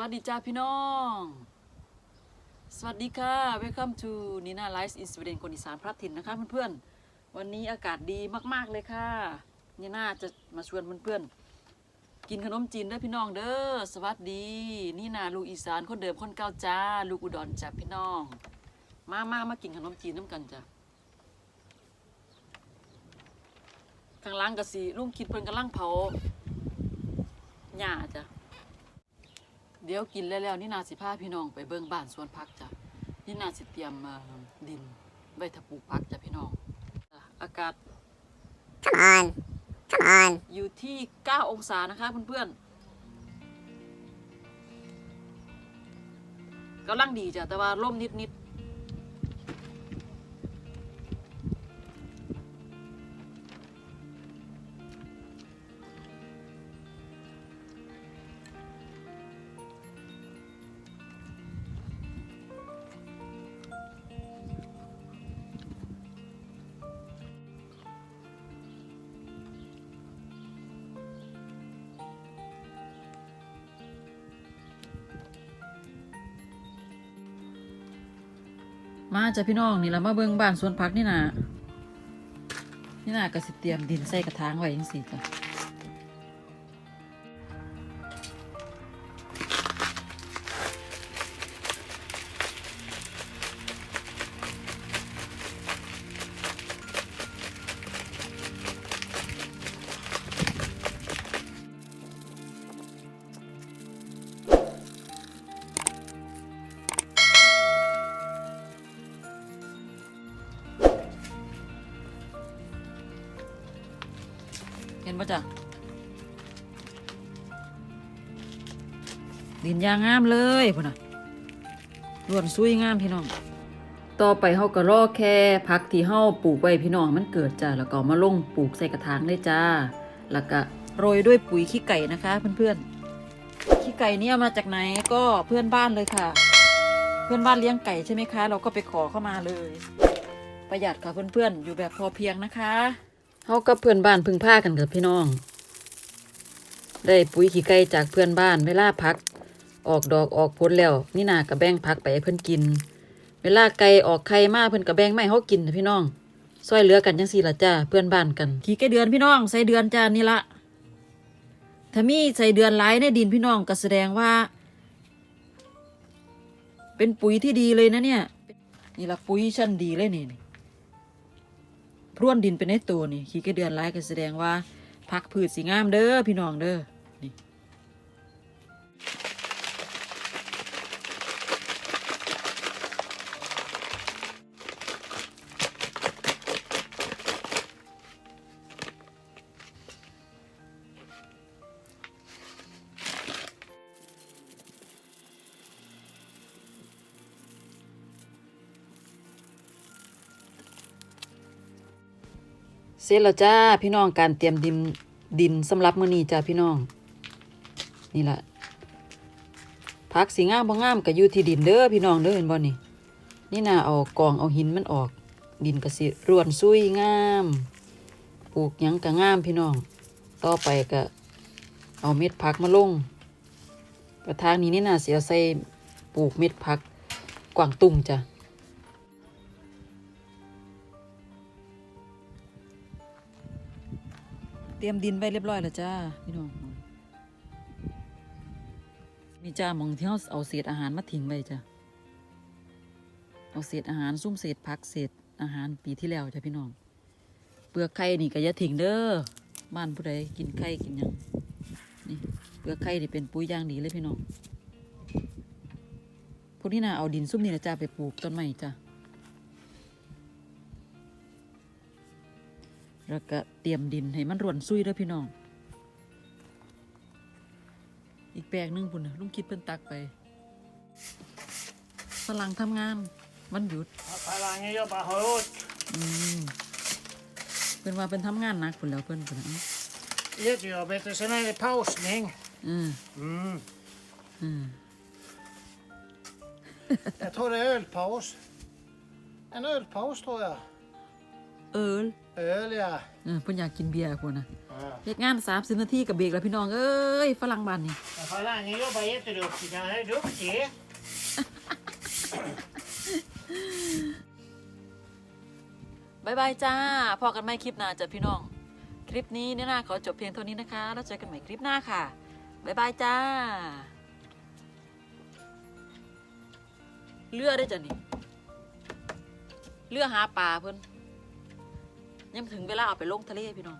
วัสดีจ้าพี่น้อง สวัสดีค่ะ Welcome to Nina Lives in Sweden คนอีสานพระถิ่นนะคะเพื่อนๆ วันนี้อากาศดีมากๆเลยค่ะนี่น่าจะมาชวนเพื่อนๆ กินขนมจีนเด้อพี่น้องเด้อ สวัสดี นี่นาลูกอีสานคนเดิมคนเก่าจ้า ลูกอุดรจ้าพี่น้อง มามามากินขนมจีนน้ำกันจ้ะข้างล่างกะสีลุงคิดเพิ่นกำลังเผาหญ้าจ้ะ เดี๋ยวกินแล้วแล้วนี่นาสิพาพี่น้องไปเบิ่งบ้านสวนผักจ้ะนี่นาสิเตรียมเอ่อดินไว้ถ้าปลูกผักจ้ะพี่น้องจ้ะอากาศ Come on. Come on. อยู่ที่ 9 องศานะคะเพื่อนๆกำลังดีจ้ะแต่ว่าร่มนิดๆ มาจ้ะพี่น้องนี่ละมาเบิ่งบ้านสวนผักนี่นะนี่นะก็สิเตรียมดินใส่กระถางไว้ยังสี่จ้ะ เห็นปะจ้ะดินยางงามเลยพุ่นน่ะล้วนซุยงามพี่น้อง ต่อไปเฮาก็รอแค่ผักที่เฮาปลูกไว้พี่น้องมันเกิดจ้ะแล้วก็มาลงปลูกใส่กระถางได้จ้า แล้วก็โรยด้วยปุ๋ยขี้ไก่นะคะเพื่อนๆ ขี้ไก่เนี่ยมาจากไหนก็เพื่อนบ้านเลยค่ะ เพื่อนบ้านเลี้ยงไก่ใช่ไหมคะ เราก็ไปขอเข้ามาเลย ประหยัดค่ะเพื่อนๆ อยู่แบบพอเพียงนะคะ เฮากับเพื่อนบ้านพึ่งพากันกับพี่น้อง ได้ปุ๋ยขี้ไก่จากเพื่อนบ้านเวลาพัก ออกดอกออกผลแล้ว นี่นากับแบ่งพักไปเพิ่อนกิน เวลาไก่ออกไข่มาเพิ่อนกับแบ่งไม่เฮากินนะพี่น้องซอยเหลือกันจังซี่ละจ้าเพื่อนบ้านกัน ขี้ไก่เดือนพี่น้องใส่เดือนจ้านี่ละถ้ามีใส่เดือนหลายในดินพี่น้องก็แสดงว่า เป็นปุ๋ยที่ดีเลยนะเนี่ย นี่ละปุ๋ยชั้นดีเลยนี่นี่ พรวนดินไปในตัวนี่ขี้ไก่เดือนไลายก็แสดงว่าพักพืชสีงามเด้อพี่น้องเด้อ เสร็จแล้วจ้าพี่น้องการเตรียมดินดินสำหรับมื้อนี้จ้าพี่น้อง นี่ละผักสีงามบ่งามก็อยู่ที่ดินเด้อพี่น้องเด้อเห็นบ่นี่นี่น่าเอากองเอาหินมันออก ดินก็สิร่วนซุยงามปลูกหยังก็งามพี่น้อง ต่อไปก็เอาเม็ดผักมาลง กระถางนี้นี่น่าสิเอาใส่ปลูกเม็ดผักกวางตุ้งจ้ะ รียมดินไว้เรียบร้อยแล้วจ้าพี่น้องมีจ้ามองที่เขาเอาเศษอาหารมาทิ้งไว้จ้ะเอาเศษอาหารซุ่มเศษผักเศษอาหารปีที่แล้วจ้ะพี่น้อง เปลือกไข่นี่ก็อย่าทิ้งเด้อบ้านผู้ใดกินไข่กินยังนี่เปลือกไข่นี่เป็นปุ๋ยย่างดีเลยพี่น้องพวกนี้น่ะเอาดินซุ่มนี่นะจ้าไปปลูกต้นไม้จ้ะ แล้วก็เตรียมดินให้มันร่วนซุยเด้อพี่น้อง อีกแปลงหนึงพุ่นน่ะลุงคิดเพิ่นตักไปฝรั่งทำงานวันหยุด Falanger jobbar hårt. อืมเพิ่นว่าเป็นทำงานหนักพุ่นแล้วเพิ่นพุ่นน่ะ Jättejobbigt och sen är det pausning. อืม Mm. อืม Jag tror det är ölpaus. En ölpaus tror jag. เอิล Öl, ja. เออเพิ่นอยากกินเบียร์พุ่นน่ะ ja. เฮ็ดงาน30นาทีกับเบรกแล้วพี่น้องเอ้ยฝรั่งบ้านนี่ Men Falangen jobbar jätteduktigt. Han är duktig. บายบายจ้าพอกันใหม่คลิปหน้าจ้ะพี่น้อง คลิปนี้เนี่ยนะขอจบเพียงเท่านี้นะคะ แล้วเจอกันใหม่คลิปหน้าค่ะบายบายจ้าเรือได้อจ้ะนี่เรือหาปลาเพิ่น ยังถึงเวลาเอาไปลงทะเลพี่น้อง